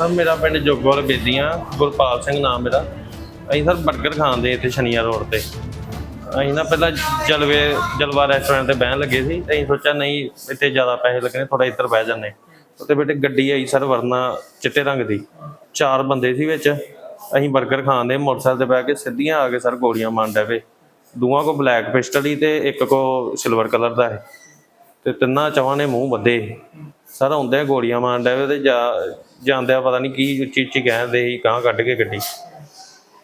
Sir, ਮੇਰਾ ਪਿੰਡ ਜੋਗਵਾਲ ਬੇਦੀਆਂ ਗੁਰਪਾਲ ਸਿੰਘ ਨਾਮ ਮੇਰਾ। ਅਸੀਂ ਸਰ 버ਗਰ ਖਾਂਦੇ ਇੱਥੇ ਸ਼ਨੀਆ ਰੋਡ ਤੇ। ਅਸੀਂ ਨਾ ਪਹਿਲਾਂ ਜਲਵੇ, ਜਲਵਾ ਰੈਸਟੋਰੈਂਟ ਤੇ ਬਹਿਣ ਲੱਗੇ ਸੀ ਤੇ ਅਸੀਂ ਸੋਚਿਆ ਨਹੀਂ, ਇੱਥੇ ਜ਼ਿਆਦਾ ਪੈਸੇ ਲੱਗਣੇ ਥੋੜਾ ਇੱਧਰ ਬਹਿ ਜਾਂਦੇ। ਉੱਤੇ ਬੇਟੇ ਗੱਡੀ ਆਈ ਸਰ ਵਰਨਾ ਚਿੱਟੇ ਰੰਗ ਦੀ। ਚਾਰ ਬੰਦੇ ਸੀ ਵਿੱਚ। ਅਸੀਂ 버ਗਰ ਖਾਂਦੇ ਮੋਟਰਸਾਈਕਲ ਤੇ ਬਹਿ ਕੇ ਸਿੱਧੀਆਂ ਆ ਕੇ ਸਰ ਗੋਲੀਆਂ ਮਾਰਨ ਡੈ ਦੂਆਂ ਦੋਵਾਂ ਕੋ ਬਲੈਕ ਪਿਸਟਲ ਹੀ ਤੇ ਇੱਕ ਕੋ ਸਿਲਵਰ ਕਲਰ ਦਾ ਹੈ ਤੇ ਤਿੰਨਾਂ ਚਵਾਂ ਨੇ ਮੂੰਹ ਬੱਧੇ ਸਰ ਆਉਂਦੇ ਗੋਲੀਆਂ ਮਾਰਨ ਡੈ ਪਏ ਤੇ ਜਾ ਜਾਂਦਿਆਂ ਪਤਾ ਨਹੀਂ ਕੀ ਉੱਚੀ ਉੱਚੀ ਕਹਿੰਦੇ ਸੀ ਕਾਂ ਕੱਢ ਕੇ ਗੱਡੀ।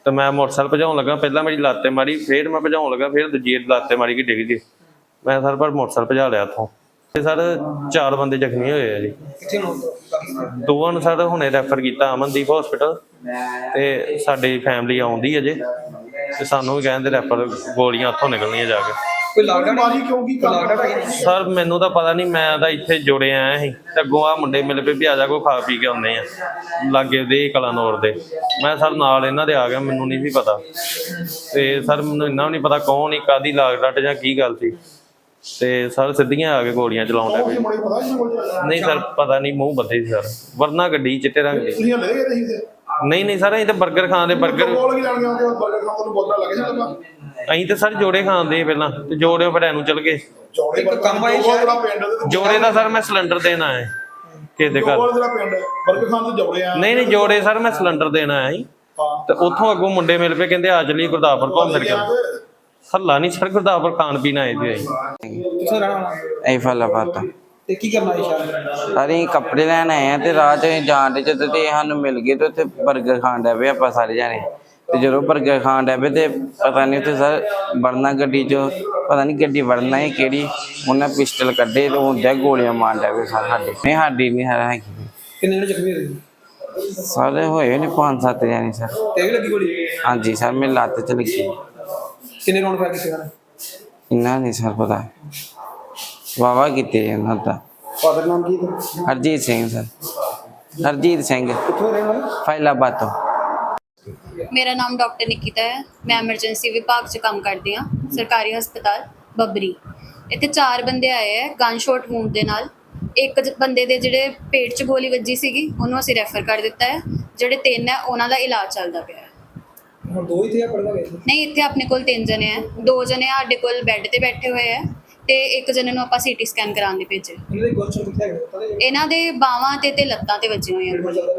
ਤੇ ਮੈਂ ਮੋਟਰਸਾਈਕਲ ਭਜਾਉਣ ਲੱਗਾ ਪਹਿਲਾਂ ਮੇਰੀ ਲਾਤੇ ਮਾਰੀ ਫੇਰ ਮੈਂ ਭਜਾਉਣ ਲੱਗਾ ਫੇਰ ਦੂਜੀ ਲਾਤੇ ਮਾਰੀ ਕਿ ਡਿੱਗ ਗਈ। ਮੈਂ ਸਰ ਪਰ ਮੋਟਰਸਾਈਕਲ ਭਜਾ ਲਿਆ ਇੱਥੋਂ। ਤੇ ਸਰ ਚਾਰ ਬੰਦੇ ਜ਼ਖਮੀ ਹੋਏ ਆ ਜੀ। ਦੋਵਾਂ ਨੂੰ ਸਰ ਹੁਣੇ ਰੈਫਰ ਕੀਤਾ ਅਮਨਦੀਪ ਹਸਪੀਟਲ ਤੇ ਸਾਡੀ ਫੈਮਿਲੀ ਆਉਂਦੀ ਅਜੇ ਤੇ ਸਾਨੂੰ ਵੀ ਕਹਿੰਦੇ ਰੈਫਰ ਗੋਲੀਆਂ ਉੱਥੋਂ ਨਿਕਲਣੀਆਂ ਜਾ ਕੇ। ਕੋਈ ਮਾਰੀ ਕਿਉਂ? ਕੀ ਸਰ ਮੈਨੂੰ ਤਾਂ ਪਤਾ ਨਹੀਂ ਮੈਂ ਤਾਂ ਇੱਥੇ ਜੁੜੇ ਆਇਆ ਸੀ। ਤੇ ਅੱਗੋਂ ਆ ਮੁੰਡੇ ਮਿਲ ਪਏ ਵੀ ਆ ਜਾ ਕੋ ਖਾ ਪੀ ਕੇ ਆਉਂਦੇ ਆ। ਲਾਗੇ ਦੇ ਕਲਾਨੌਰ ਦੇ। ਮੈਂ ਸਰ ਨਾਲ ਇਹਨਾਂ ਦੇ ਆ ਗਿਆ ਮੈਨੂੰ ਨਹੀਂ ਸੀ ਪਤਾ। ਤੇ ਸਰ ਮੈਨੂੰ ਇੰਨਾ ਵੀ ਨਹੀਂ ਪਤਾ ਕੌਣ ਹੀ ਕਾਦੀ ਲਾਗ ਡੱਟ ਜਾਂ ਕੀ ਗੱਲ ਸੀ। ਤੇ ਸਰ ਸਿੱਧੀਆਂ ਆ ਕੇ ਗੋਲੀਆਂ ਚਲਾਉਣ ਲੱਗ ਪਏ। ਨਹੀਂ ਸਰ ਪਤਾ ਨਹੀਂ ਮੂੰਹ ਬੱਦੇ ਸੀ ਸਰ। ਵਰਨਾ ਗੱਡੀ ਚਿੱਟੇ ਰੰਗ ਦੀ। ਤੁਸੀਂ ਲੈ ਗਏ ਨਹੀਂ ਨਹੀਂ ਨਹੀਂ ਸਰ ਅਸੀਂ ਤਾਂ 버ਗਰ ਖਾਂਦੇ 버ਗਰ ਕੋਲ ਕੀ ਲੈਣ ਗਏ ਬਰਗਰ ਖਾਣ ਤੋਂ ਬੋਲਣਾ ਲੱਗੇ ਸੀ ਲੱਗਾ ਅਸੀਂ ਤਾਂ ਸਰ ਜੋੜੇ ਖਾਂਦੇ ਪਹਿਲਾਂ ਤੇ ਜੋੜੇ ਫਿਰ ਨੂੰ ਚਲ ਗਏ। ਇੱਕ ਕੰਮ ਤੇ ਜੋੜੇ ਦਾ ਸਰ ਮੈਂ ਸਿਲੰਡਰ ਦੇਣ ਆਇਆ ਕਿਸੇ ਦੇ ਘਰ। ਜੋਗਵਾਲ ਜਿਹੜਾ ਪਿੰਡ ਬਰਗਰ ਖਾਣ ਤੋਂ ਜੋੜੇ ਆ ਨਹੀਂ ਨਹੀਂ ਜੋੜੇ ਸਰ ਮੈਂ ਸਿਲੰਡਰ ਦੇਣ ਆਇਆ ਸੀ ਤੇ ਉੱਥੋਂ ਅੱਗੋਂ ਮੁੰਡੇ ਮਿਲ ਪਏ ਕਹਿੰਦੇ ਆ ਚਲੀ ਗੁਰਦਾਸਪੁਰ ਘੁੰਮ ਫਿਰ ਕੇ। ਹੱਲਾ ਨਹੀਂ ਸਰ ਗੁਰਦਾਸਪੁਰ ਖਾਣ ਪੀਣ ਆਏ ਅਸੀਂ। ਰਹਿਣਾ ਵਾਲਾ? ਅਸੀਂ ਫਲਾਫਾਤ ਤੋਂ। ਤੇ ਕੀ ਕਰਨਾ ਹੈ ਸ਼ਾਇਦ ਅਸੀਂ ਕੱਪੜੇ ਲੈਣ ਆਏ ਆ ਤੇ ਰਾਹ 'ਚ ਜਾਣ ਦੇ ਜਦੋਂ ਤੇ ਸਾਨੂੰ ਮਿਲ ਗਏ ਤੇ ਉੱਥੇ 버ਗਰ ਖਾਣ ਡੈ ਪਏ ਆਪਾਂ ਸਾਰੇ ਜਾਣੇ। ਤੇ ਜਦੋਂ 버ਗਰ ਖਾਣ ਡੈ ਪਏ ਤੇ ਪਤਾ ਨਹੀਂ ਉੱਥੇ ਸਰ ਵੜਨਾ ਗੱਡੀ 'ਚ ਪਤਾ ਨਹੀਂ ਗੱਡੀ ਵੜਨਾ ਹੈ ਕਿਹੜੀ ਉਹਨਾਂ ਪਿਸਟਲ ਕੱਢੇ ਤੇ ਹੁੰਦਿਆ ਗੋਲੀਆਂ ਮਾਰ ਡੈ ਪਏ ਸਰ ਸਾਡੇ। ਨਹੀਂ ਸਾਡੀ ਨਹੀਂ ਹੈ ਹੈਗੀ ਕਿੰਨੇ ਜਣੇ ਜ਼ਖਮੀ ਹੋਏ? ਸਾਰੇ ਹੋਏ ਨੇ ਪੰਜ ਸੱਤ ਜਾਣੇ ਸਰ। ਤੇ ਵੀ ਲੱਗੀ ਗੋਲੀ? ਹਾਂਜੀ ਸਰ ਮੇਰੀ ਲੱਤ 'ਚ ਲੱਗੀ। ਕਿੰਨੇ ਰੌਂਡ ਫਾਇਰ ਕੀਤੇ ਹਨ ਇੰਨਾ ਨਹੀਂ ਸਰ ਪਤਾ। ਵਾਵਾ ਕੀਤੇ ਇਹਨਾਂ ਦਾ। ਫਾਦਰ ਨਾਮ ਕੀ ਤੇ ਹਰਜੀਤ ਸਿੰਘ ਸਰ। ਹਰਜੀਤ ਸਿੰਘ। ਕਿੱਥੋਂ ਰਹਿਣ ਵਾਲੇ? ਫੈਲਾਬਾਦ ਤੋਂ। ਮੇਰਾ ਨਾਮ ਡਾਕਟਰ ਨਿਕਿਤਾ ਹੈ। ਮੈਂ ਐਮਰਜੈਂਸੀ ਵਿਭਾਗ 'ਚ ਕੰਮ ਕਰਦੀ ਹਾਂ। ਸਰਕਾਰੀ ਹਸਪਤਾਲ ਬੱਬਰੀ। ਇੱਥੇ ਚਾਰ ਬੰਦੇ ਆਏ ਹੈ ਗਨ ਸ਼ਾਟ ਵੂੰਡ ਦੇ ਨਾਲ। ਇੱਕ ਜ- ਬੰਦੇ ਦੇ ਜਿਹੜੇ ਪੇਟ 'ਚ ਗੋਲੀ ਵੱਜੀ ਸੀਗੀ ਉਹਨੂੰ ਅਸੀਂ ਰੈਫਰ ਕਰ ਦਿੱਤਾ ਹੈ। ਜਿਹੜੇ ਤਿੰਨ ਹੈ ਉਹਨਾਂ ਦਾ ਇਲਾਜ ਚੱਲਦਾ ਪਿਆ ਹੈ। ਹੁਣ ਦੋ ਹੀ ਥੇ ਪੜਦਾ ਗਏ। ਨਹੀਂ ਇੱਥੇ ਆਪਣੇ ਕੋਲ ਤਿੰਨ ਜਣੇ ਹੈ। ਦੋ ਜਣੇ ਸਾਡੇ ਕੋਲ ਬੈੱਡ ਤੇ ਬੈਠੇ ਹੋਏ ਹੈ ਤੇ ਇੱਕ ਜਣੇ ਨੂੰ ਆਪਾਂ ਸੀਟੀ ਸਕੈਨ ਕਰਾਉਣ ਲਈ ਭੇਜੇ। ਇਹਨਾਂ ਦੇ ਗੋਲਚਰ ਕਿੱਥੇ ਹੈਗੇ? ਪਤਾ ਨਹੀਂ ਇਹਨਾਂ ਦੇ ਬਾਹਾਂ ਤੇ ਤੇ ਲੱਤਾਂ ਤੇ ਵੱਜੀਆਂ ਹੋਈਆਂ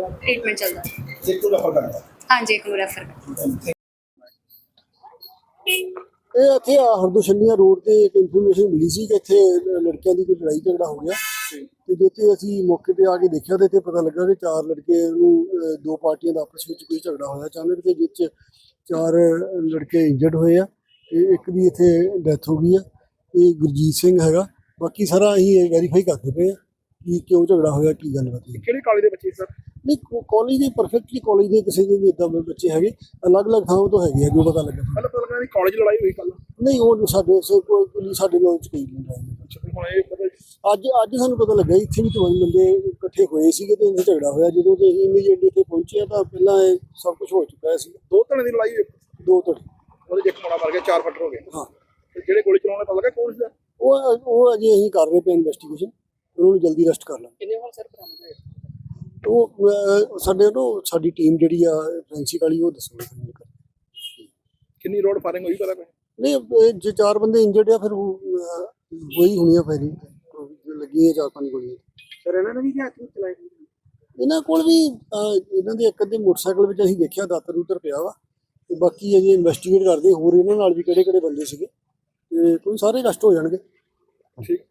ਟ੍ਰੀਟਮੈਂਟ ਚੱਲਦਾ ਇੱਕ ਤੋਂ ਰਫਲ ਕਰਦਾ। ਹਾਂਜੀ ਇੱਕ ਨੂੰ ਰੈਫਰ ਕਰ। ਇਹ ਇੱਥੇ ਆ ਹਰਦੋਸ਼ੰਨੀਆ ਰੋਡ ਤੇ ਇੱਕ ਇਨਫੋਰਮੇਸ਼ਨ ਮਿਲੀ ਸੀ ਕਿ ਇੱਥੇ ਲੜਕਿਆਂ ਦੀ ਕੋਈ ਲੜਾਈ ਝਗੜਾ ਹੋ ਗਿਆ। ਤੇ ਜਿੱਥੇ ਅਸੀਂ ਮੌਕੇ ਤੇ ਆ ਕੇ ਦੇਖਿਆ ਤੇ ਇੱਥੇ ਪਤਾ ਲੱਗਾ ਕਿ ਚਾਰ ਲੜਕੇ ਨੂੰ ਦੋ ਪਾਰਟੀਆਂ ਦਾ ਆਪਸ ਵਿੱਚ ਕੋਈ ਝਗੜਾ ਹੋਇਆ। ਅਚਾਨਕ ਤੇ ਜਿਸ 'ਚ ਚਾਰ ਲੜਕੇ ਇੰਜਰਡ ਹੋਏ ਆ ਤੇ ਇੱਕ ਦੀ ਇੱਥੇ ਡੈਥ ਹੋ ਗਈ ਆ। ਇਹ ਗੁਰਜੀਤ ਸਿੰਘ ਹੈਗਾ। ਬਾਕੀ ਸਾਰਾ ਅਸੀਂ ਵੈਰੀਫਾਈ ਕਰਦੇ ਪਏ ਆ ਕਿ ਕਿਉਂ ਝਗੜਾ ਹੋਇਆ ਕੀ ਗੱਲ ਬਾਤ ਹੈ ਕਿਹੜੇ ਕਾਲਜ ਦੇ ਬੱਚੇ ਸਰ? ਨਹੀਂ ਕਾਲਜ ਦੇ ਪਰਫੈਕਟਲੀ ਕਾਲਜ ਦੇ ਕਿਸੇ ਦੇ ਵੀ ਇਦਾਂ ਦੇ ਬੱਚੇ ਹੈਗੇ ਅਲੱਗ-ਅਲੱਗ ਥਾਵਾਂ ਤੋਂ ਹੈਗੇ ਆ ਜੋ ਪਤਾ ਲੱਗਾ ਪਹਿਲਾਂ ਪਤਾ ਲੱਗਾ ਕਾਲਜ ਲੜਾਈ ਹੋਈ ਕੱਲ ਨਹੀਂ ਉਹ ਨਹੀਂ ਸਾਡੇ ਸੇ ਕੋਈ ਸਾਡੇ ਨਾਲ ਚ ਕੋਈ ਨਹੀਂ। ਹੁਣ ਪਤਾ ਅੱਜ ਅੱਜ ਸਾਨੂੰ ਪਤਾ ਲੱਗਾ ਇੱਥੇ ਵੀ ਚੌਵੀ ਬੰਦੇ ਇਕੱਠੇ ਹੋਏ ਸੀਗੇ ਤੇ ਇਹਨਾਂ ਝਗੜਾ ਹੋਇਆ। ਜਦੋਂ ਤੇ ਅਸੀਂ ਇਮੀਡੀਏਟਲੀ ਇੱਥੇ ਪਹੁੰਚੇ ਤਾਂ ਪਹਿਲਾਂ ਇਹ ਸਭ ਕੁਝ ਹੋ ਚੁੱਕਾ ਸੀ। ਦੋ ਧੜੇ ਦੀ ਲੜਾਈ ਹੋਈ। ਦੋ ਧੜੇ। ਉਹਦੇ ਇੱਕ ਮੁੰਡਾ ਮਰ ਗਿਆ ਚਾਰ ਫੱਟਰ ਹੋ ਗਏ। ਹਾਂ। ਤੇ ਜਿਹੜੇ ਗੋਲੀ ਚਲਾਉਣ ਪਤਾ ਲੱਗਾ ਕੌਣ ਸੀ ਉਹ ਉਹ ਅਜੇ ਅਸੀਂ ਕਰ ਰਹੇ ਪਏ ਇਨਵੈਸਟੀਗੇਸ਼ਨ ਉਹਨਾਂ ਜਲਦੀ ਅਰੈਸਟ ਕਰ ਲਾਂਗੇ। ਕਿੰਨੇ ਵਾਰ ਸਰ ਬਰਾਮਦ ਹੋਏ? ਉਹ ਸਾਡੇ ਨੂੰ ਸਾਡੀ ਟੀਮ ਜਿਹੜੀ ਆ ਫ੍ਰੈਂਸਿਕ ਵਾਲੀ ਉਹ ਦੱਸੋ ਕਿੰਨੀ ਰੋਡ ਫਾਇਰਿੰਗ ਹੋਈ ਪਤਾ ਕੋਈ? ਨਹੀਂ ਇਹ ਜੇ ਚਾਰ ਬੰਦੇ ਇੰਜਰਡ ਆ ਫਿਰ ਹੋਈ ਹੋਣੀ ਆ ਫਾਇਰਿੰਗ ਲੱਗੀਆਂ ਚਾਰ ਪੰਜ ਗੋਲੀਆਂ। ਸਰ ਇਹਨਾਂ ਨੇ ਵੀ ਕਿ ਹੱਥ ਚਲਾਏ ਇਹਨਾਂ ਕੋਲ ਵੀ ਇਹਨਾਂ ਦੇ ਇੱਕ ਅੱਧੇ ਮੋਟਰਸਾਈਕਲ ਵਿੱਚ ਅਸੀਂ ਦੇਖਿਆ ਦਾਤਰ ਉਤਰ ਪਿਆ ਵਾ। ਤੇ ਬਾਕੀ ਅਜੇ ਇਨਵੈਸਟੀਗੇਟ ਕਰਦੇ ਹੋਰ ਇਹਨਾਂ ਨਾਲ ਵੀ ਕਿਹੜੇ ਕਿਹੜੇ ਬੰਦੇ ਸੀਗੇ। ਤੇ ਕੋਈ ਸਾਰੇ ਰਸਟ ਹੋ ਜਾਣਗੇ। ਠੀਕ।